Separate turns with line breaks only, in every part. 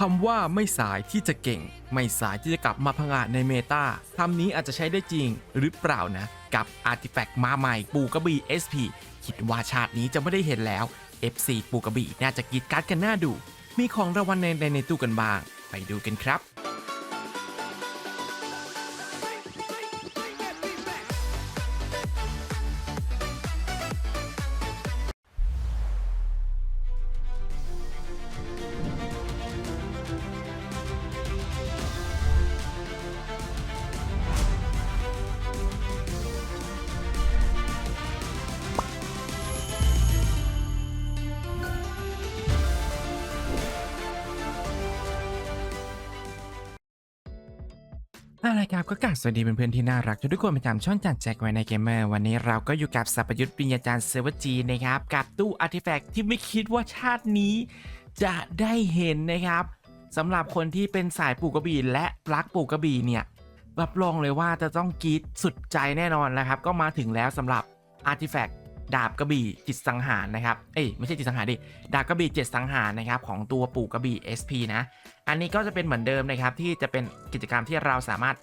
คำว่าไม่สายที่จะเก่ง ไม่สายที่จะกลับมาพังอาจในเมตาคำนี้อาจจะใช้ได้จริงหรือเปล่านะ กับอาร์ติแฟกต์มาใหม่ปูกระบี่ SP คิดว่าชาตินี้จะไม่ได้เห็นแล้ว FC ปูกระบี่น่าจะกีดการ์ดกันหน้าดู มีของรางวัลในในตู้กันบ้าง ไปดูกันครับ อะไรครับก็กราบสวัสดีเพื่อนๆที่น่ารักทุกคนประจำช่องจัดแจ็คไว้ในเกมเมอร์วันนี้เราก็อยู่กับสัพยุทธ์ปิญญาจารย์เซเวอร์จีนะครับ กับตู้อาร์ติแฟกต์ที่ไม่คิดว่าชาตินี้จะได้เห็นนะครับสำหรับคนที่เป็นสายปลูกกระบี่และรักปลูกกระบี่เนี่ยรับรองเลยว่าจะต้องกรีดสุดใจแน่นอนนะครับ ก็มาถึงแล้วสำหรับอาร์ติแฟกต์ ดาบกระบี่จิตสังหารนะครับ เอ้ยไม่ใช่จิตสังหารดิ ดาบกระบี่เจ็ดสังหารนะครับของตัวปลูกกระบี่ SP นะ อันนี้ก็จะเป็นเหมือนเดิมนะครับที่จะเป็นกิจกรรมที่เราสามารถ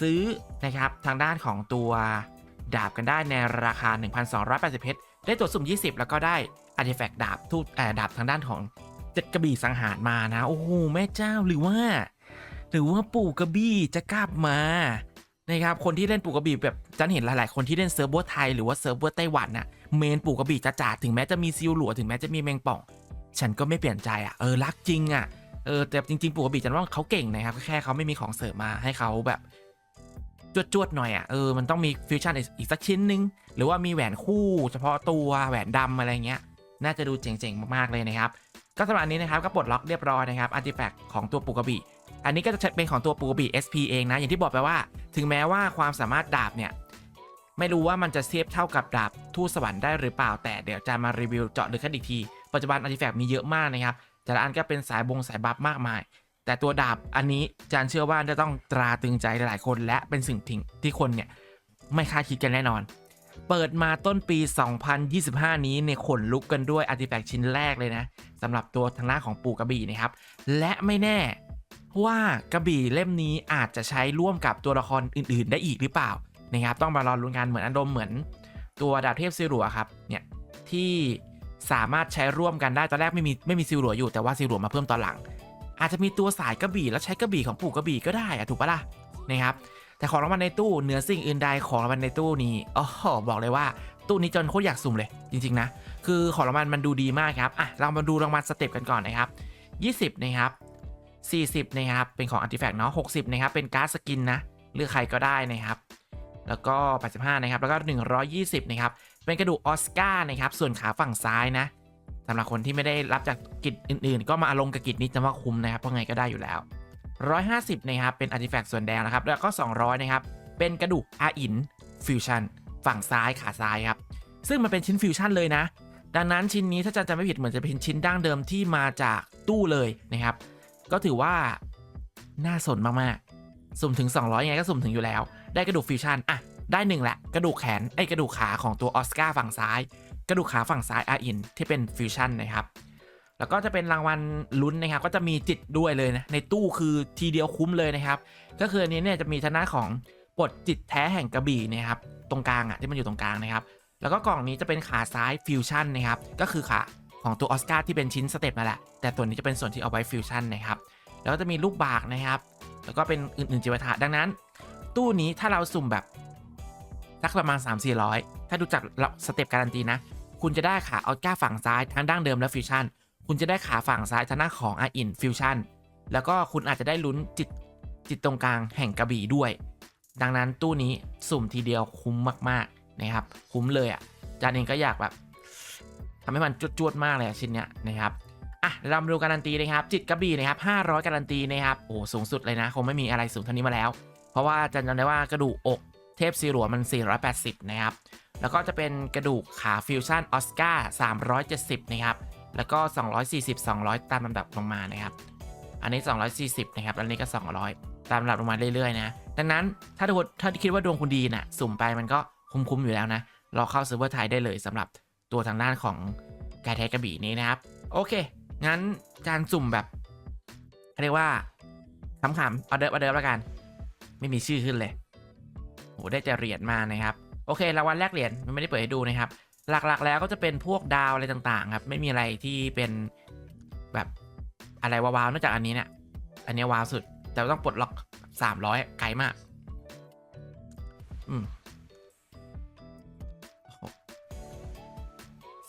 ซื้อนะครับทางด้านของตัวดาบกันได้ในราคา 1,280เพชรได้ตัวสุ่ม 20 แล้วก็ได้อาร์ติแฟกต์ดาบทูตเอ่อดาบทางด้านของเจ็ดกระบี่สังหารมานะโอ้โหแม่เจ้าหรือว่า หรือว่าปู่กระบี่จะกลับมานะครับคนที่เล่นปู่กระบี่แบบจันเห็นหลาย ๆ คนที่เล่นเซิร์ฟเวอร์ไทยหรือว่าเซิร์ฟเวอร์ไต้หวันน่ะ เมนปู่กระบี่จะจ่าถึงแม้จะมีซิลหลัวถึงแม้จะมีแมงป่อง ฉันก็ไม่เปลี่ยนใจอะเออรักจริงอะเออแต่จริงๆปู่กระบี่จันว่าเขาเก่งนะครับแค่เขาไม่มีของเสริมมาให้เขาแบบจวดๆหน่อยอะเออมันต้องมีฟิวชั่นอีกสักชิ้นนึง หรือว่ามีแหวนคู่ เฉพาะตัวแหวนดำอะไรเงี้ย น่าจะดูเจ๋งๆมากๆเลยนะครับ ก็สำหรับอันนี้นะครับก็ปลดล็อกเรียบร้อยนะครับอาร์ติแฟกต์ของตัวปูกระบี่อันนี้ก็จะเป็นของตัวปูกระบี่ SP เองนะ อย่างที่บอกไปว่า ถึงแม้ว่าความสามารถดาบเนี่ย ไม่รู้ว่ามันจะเทียบเท่ากับดาบทูตสวรรค์ได้หรือเปล่า แต่เดี๋ยวจะมารีวิวเจาะลึกกันอีกที ปัจจุบันอาร์ติแฟกต์มีเยอะมากนะครับ แต่ละอันก็เป็นสายบงสายบัฟมากมาย แต่ตัวดาบอันนี้จานเชื่อว่าจะต้องตราตึงใจหลายคนและเป็นสิ่งทิ้งที่คนเนี่ยไม่คาดคิดกันแน่นอน เปิดมาต้นปี 2025 นี้เนี่ยขนลุกกันด้วยอาร์ติแฟกต์ชิ้นแรกเลยนะสำหรับตัวทางหน้าของปู่กระบี่นะครับ และไม่แน่ว่ากระบี่เล่มนี้อาจจะใช้ร่วมกับตัวละครอื่น ๆ ได้อีกหรือเปล่า นะครับต้องมารอลุ้นกันเหมือนอารมณ์เหมือน ตัวดาบเทพซิลัวครับเนี่ยที่สามารถใช้ร่วมกันได้ตอนแรกไม่มีไม่มีซิลัวอยู่แต่ว่าซิลัวมาเพิ่มตอนหลัง อาจจะมีตัวสายกระบี่แล้วใช้กระบี่ของปู่กระบี่ก็ได้อะถูกปะล่ะนะครับแต่ของรางวัลในตู้เหนือสิ่งอื่นใดของรางวัลในตู้นี้อ๋อบอกเลยว่าตู้นี้จนโคตรอยากสุ่มเลยจริง ๆ นะ คือของรางวัลมันดูดีมากครับอะเรามาดูรางวัลสเต็ปกันก่อนนะครับ20นะครับ40นะครับเป็นของ Artifact เนาะ60นะครับเป็นการ์ดสกินนะเลือกใครก็ได้นะครับ แล้วก็ 85 นะครับ แล้วก็ 120 นะครับ เป็นกระดูกออสการ์นะครับ ส่วนขาฝั่งซ้ายนะสำหรับคนที่ไม่ได้รับจากกิจอื่นๆ ก็มาลงกับกิจนี้จะว่าคุ้มนะครับ เพราะไงก็ได้อยู่แล้ว 150 นะครับ เป็น Artifact ส่วนแดงนะครับ แล้วก็ 200 นะครับ เป็นกระดูกอาอินฟิวชั่นฝั่งซ้ายขาซ้ายครับ ซึ่งมันเป็นชิ้นฟิวชั่นเลยนะ ดังนั้นชิ้นนี้ถ้าจำไม่ผิดเหมือนจะเป็นชิ้นดั้งเดิมที่มาจากตู้เลยนะครับ ก็ถือว่าน่าสนมากๆ สุ่มถึง 200ยังไงก็สุ่มถึงอยู่แล้ว ได้กระดูกฟิวชั่นอะได้หนึ่งแหละกระดูกแขนไอกระดูกขาของตัวออสการ์ฝั่งซ้าย กระดูกขาฝั่งซ้ายอาอินที่เป็นฟิวชั่นนะครับแล้วก็จะเป็นรางวัลลุ้นนะครับ ก็จะมีจิตด้วยเลยนะในตู้คือทีเดียวคุ้มเลยนะครับ ก็คืออันนี้เนี่ยจะมีทางด้านของปลดจิตแท้แห่งกระบี่นะครับตรงกลางอะที่มันอยู่ตรงกลางนะครับ แล้วก็กล่องนี้จะเป็นขาซ้ายฟิวชั่นนะครับก็คือขาของตัวออสการ์ที่เป็นชิ้นสเต็ปนั่นแหละแต่ตัวนี้จะเป็นส่วนที่เอาไว้ฟิวชั่นนะครับแล้วก็จะมีลูกบากนะครับ แล้วก็เป็นอื่นๆจิวทะดังนั้น ตู้นี้ถ้าเราสุ่มแบบสักประมาณ 3 4 0 0 ถ้าดูจากสเต็ปการันตีนะ คุณจะได้ขาออสการ์ฝั่งซ้ายทั้งดั้งเดิมและฟิวชั่น คุณจะได้ขาฝั่งซ้ายทางหน้าของอาอินฟิวชั่น แล้วก็คุณอาจจะได้ลุ้นจิตจิตตรงกลางแห่งกระบี่ด้วย ดังนั้นตู้นี้สุ่มทีเดียวคุ้มมากๆนะครับ คุ้มเลยอะ่ะ จานเองก็อยากแบบทำให้มันจวดๆมากเลยชิ้นเนี้ยนะครับอะเรามาดูการันตีนะครับ จิตกระบี่นะครับ500 การันตีนะครับ โอ้สูงสุดเลยนะ คงไม่มีอะไรสูงเท่านี้มาแล้ว ราะว่าจะจำได้ว่ากระดูกอกเทพซีรัวมัน 480 นะครับ แล้วก็จะเป็นกระดูกขาฟิวชั่นออสการ์370 นะครับ แล้วก็ 240 200 ตามลำดับลงมานะครับ อันนี้ 240 นะครับแล้วอันนี้ก็ 200 ตามลำดับลงมาเรื่อยๆ นะ ดังนั้นถ้าทุกคนถ้าคิดว่าดวงคุณดีน่ะสุ่มไปมันก็คุ้มๆอยู่แล้วนะรอเข้าเซิร์ฟเวอร์ไทยได้เลยสำหรับตัวทางด้านของกายแท้กระบี่นี้นะครับ โอเค งั้นการสุ่มแบบเขาเรียกว่าขำๆเอาเดิมเอาเดิมแล้วกัน ไม่มีชื่อขึ้นเลยโหได้แต่เหรียญมานะครับ โอเครางวัลแรกเหรียญมันไม่ได้เปิดให้ดูนะครับ หลักๆ แล้วก็จะเป็นพวกดาวอะไรต่างๆครับ ไม่มีอะไรที่เป็นแบบอะไรว้าวๆนอกจากอันนี้เนี่ยอันนี้ว้าวสุด แต่ต้องปลดล็อกสามร้อยไกลมาก อืม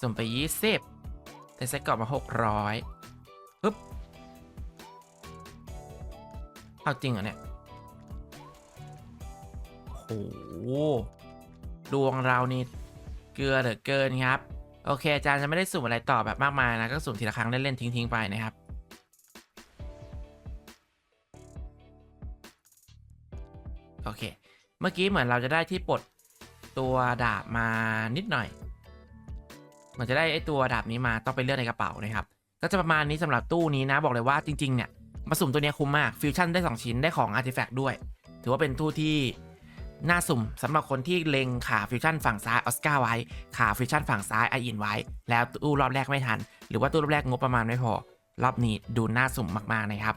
ส่งไปยี่สิบแต่เซ็ตกรอบมาหกร้อยปึ๊บเอาจริงเหรอเนี่ย หดวงเรานี่เกลือเหลือเกินครับ โอเคอาจารย์จะไม่ได้สุ่มอะไรต่อแบบมากมายนะ ก็สุ่มทีละครั้งเล่นๆทิ้งๆไปนะครับ โอเค เมื่อกี้เหมือนเราจะได้ที่ปลดตัวดาบมานิดหน่อย เหมือนจะได้ไอตัวดาบนี้มาต้องไปเลือกในกระเป๋านะครับ ก็จะประมาณนี้สำหรับตู้นี้นะบอกเลยว่าจริงๆเนี่ยมาสุ่มตัวนี้คุ้มมากฟิวชั่นได้ 2 ชิ้นได้ของอาร์ติแฟกต์ด้วย ถือว่าเป็นตู้ที่ น่าสุ่มสำหรับคนที่เล็งขาฟิวชั่นฝั่งซ้ายออสการ์ไว้ ขาฟิวชั่นฝั่งซ้ายไออินไว้ แล้วตู้รอบแรกไม่ทัน หรือว่าตู้รอบแรกงบประมาณไม่พอ รอบนี้ดูน่าสุ่มมากๆนะครับ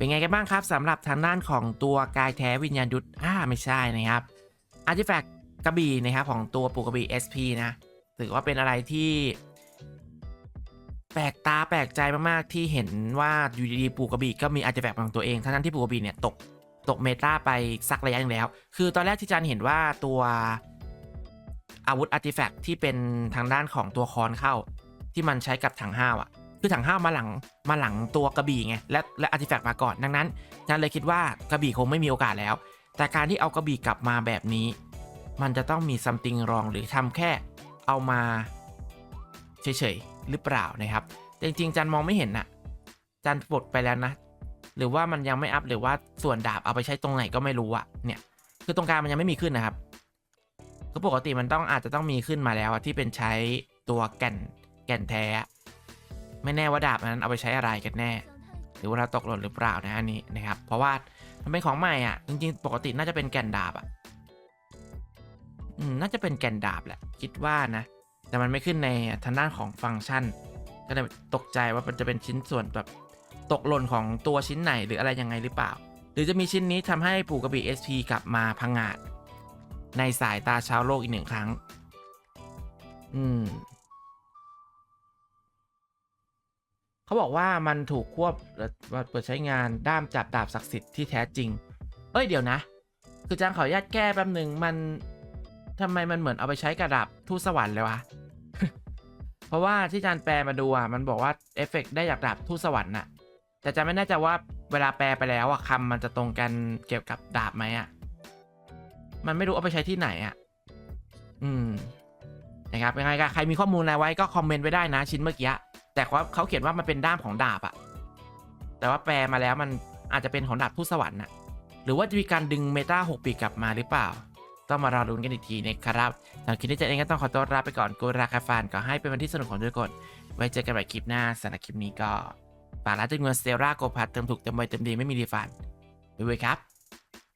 เป็นไงกันบ้างครับสำหรับทางด้านของตัวกายแท้วิญญาณยุทธอ่าไม่ใช่นะครับอาร์ติแฟกต์กระบี่นะครับของตัวปูกระบี่ SP นะถือว่าเป็นอะไรที่แปลกตาแปลกใจมากๆที่เห็นว่าอยู่ดีๆปูกระบี่ก็มีอาร์ติแฟกต์ของตัวเองทั้งๆที่ปูกระบี่เนี่ยตกตกเมตาไปสักระยะนึงแล้ว คือตอนแรกที่จันเห็นว่าตัวอาวุธอาร์ติแฟกต์ที่เป็นทางด้านของตัวคอนเข้า ที่มันใช้กับถังห้าวอะ คือถังห้ามาหลังมาหลังตัวกระบี่ไงและและอาร์ติแฟกต์มาก่อนดังนั้นจันเลยคิดว่ากระบี่คงไม่มีโอกาสแล้ว แต่การที่เอากระบี่กลับมาแบบนี้ มันจะต้องมีซัมติงรองหรือทำแค่เอามาเฉยๆหรือเปล่านะครับ จริงๆจันมองไม่เห็นนะจันปลดไปแล้วนะ หรือว่ามันยังไม่อัพหรือว่าส่วนดาบเอาไปใช้ตรงไหนก็ไม่รู้อะเนี่ย คือตรงกลางมันยังไม่มีขึ้นนะครับคือปกติมันต้องอาจจะต้องมีขึ้นมาแล้วที่เป็นใช้ตัวแก่นแก่นแท้ ไม่แน่ว่าดาบนั้นเอาไปใช้อะไรกันแน่ หรือว่าเราตกหล่นหรือเปล่านะอันนี้นะครับ เพราะว่ามันเป็นของใหม่อะ จริงๆ ปกติน่าจะเป็นแก่นดาบอะน่าจะเป็นแก่นดาบแหละ คิดว่านะ แต่มันไม่ขึ้นในทางด้านของฟังก์ชัน ก็เลยตกใจว่ามันจะเป็นชิ้นส่วนแบบตกหล่นของตัวชิ้นไหนหรืออะไรยังไงหรือเปล่า หรือจะมีชิ้นนี้ทำให้ปู่กระบี่ SP กลับมาพังงาดในสายตาชาวโลกอีกหนึ่งครั้ง อืม เขาบอกว่ามันถูกควบเอ่อเปิดใช้งานด้ามจับดาบศักดิ์สิทธิ์ที่แท้จริง เอ้ยเดี๋ยวนะ คือจางขออนุญาตแก้แป๊บหนึ่งมันทำไมมันเหมือนเอาไปใช้กระดับทูตสวรรค์เลยวะ เพราะว่าที่จานแปลมาดูอะมันบอกว่าเอฟเฟกต์ได้จากดาบทูตสวรรค์น่ะแต่จะไม่แน่ใจว่าเวลาแปลไปแล้วอะคำมันจะตรงกันเกี่ยวกับดาบไหมอะมันไม่รู้เอาไปใช้ที่ไหนอะ อืม นะครับ ยังไงก็ใครมีข้อมูลอะไรไว้ก็คอมเมนต์ไว้ได้นะชิ้นเมื่อกี้ แต่ว่าเขาเขียนว่ามันเป็นด้ามของดาบอะแต่ว่าแปลมาแล้วมันอาจจะเป็นของดาบผู้สวรรค์น่ะหรือว่าจะมีการดึงเมตา6ปีกลับมาหรือเปล่า ต้องมารอลุ้นกันอีกทีนะครับสำหรับคลิปนี้จะเองก็ต้องขอตัวลาไปก่อนกูราคาฟานก็ให้เป็นวันที่สนุกของทุกคนไว้เจอกันใหม่คลิปหน้าสำหรับคลิปนี้ก็ฝากร้านจำนวนเซราโกพัทเติมถูกเติมไวเติมดีไม่มีรีฟันบ๊ายบายครับ